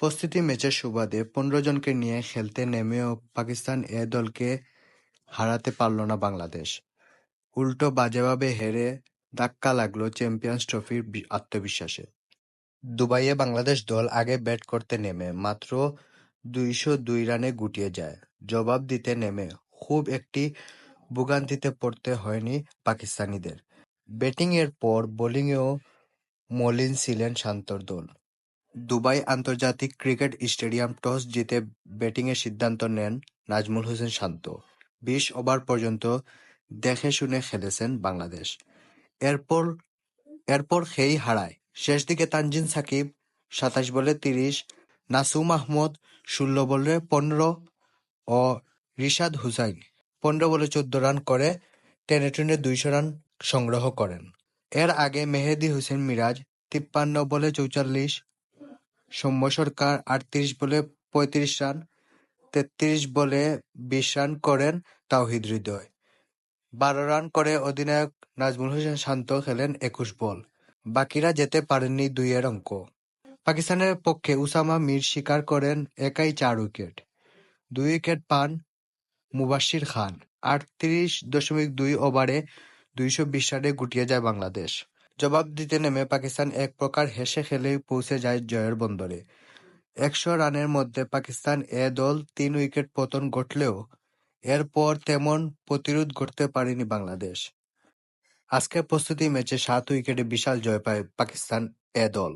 প্রস্তুতি ম্যাচের সুবাদে পনেরো জনকে নিয়ে খেলতে নেমেও পাকিস্তান এ দলকে হারাতে পারল না বাংলাদেশ। উল্টো বাজেভাবে হেরে ধাক্কা লাগল চ্যাম্পিয়ন্স ট্রফির আত্মবিশ্বাসে। দুবাইয়ে বাংলাদেশ দল আগে ব্যাট করতে নেমে, মাত্র দুইশো দুই রানে গুটিয়ে যায়। জবাব দিতে নেমে খুব একটি ভোগান্তিতে পড়তে হয়নি পাকিস্তানিদের। ব্যাটিংয়ের পর বোলিংয়েও মলিন ছিলেন শান্তর দল। দুবাই আন্তর্জাতিক ক্রিকেট স্টেডিয়াম টস জিতে ব্যাটিংয়ের সিদ্ধান্ত নেন নাজমুল হোসেন শান্ত। বিশ ওভার পর্যন্ত দেখে-শুনে খেলেছেন বাংলাদেশ। এরপর খেই হারায়। শেষদিকে তানজিন সাকিব সাতাশ বলে তিরিশ, নাসুম আহমেদ ষোল বলে পনেরো ও রিশাদ হুসাইন পনেরো বলে চোদ্দ রান করে টেনে-টুনে দুইশো রান সংগ্রহ করেন। এর আগে মেহেদী হোসেন মিরাজ তিপ্পান্ন বলে চৌচল্লিশ, সৌম্য সরকার আটত্রিশ বলে পঁয়ত্রিশ রান, তেত্রিশ বলে বিশ রান করেন তাওহিদ হৃদয়। বারো রান করে অধিনায়ক নাজমুল হোসেন শান্ত খেলেন একুশ বল। বাকিরা যেতে পারেননি দুইয়ের অঙ্ক। পাকিস্তানের পক্ষে উসামা মীর শিকার করেন একাই চার উইকেট। দুই উইকেট পান মুবাশ্বির খান। আটত্রিশ দশমিক দুই ওভারে দুইশো বিশ রানে গুটিয়ে যায় বাংলাদেশ। জবাব দিতে নেমে পাকিস্তান এক প্রকার হেসে খেলেই পৌঁছে যায় জয়ের বন্দরে। একশো রানের মধ্যে পাকিস্তান এ দল তিন উইকেট পতন ঘটলেও এরপর তেমন প্রতিরোধ গড়তে পারেনি বাংলাদেশ। আজকের প্রস্তুতি ম্যাচে সাত উইকেটে বিশাল জয় পায় পাকিস্তান এ দল।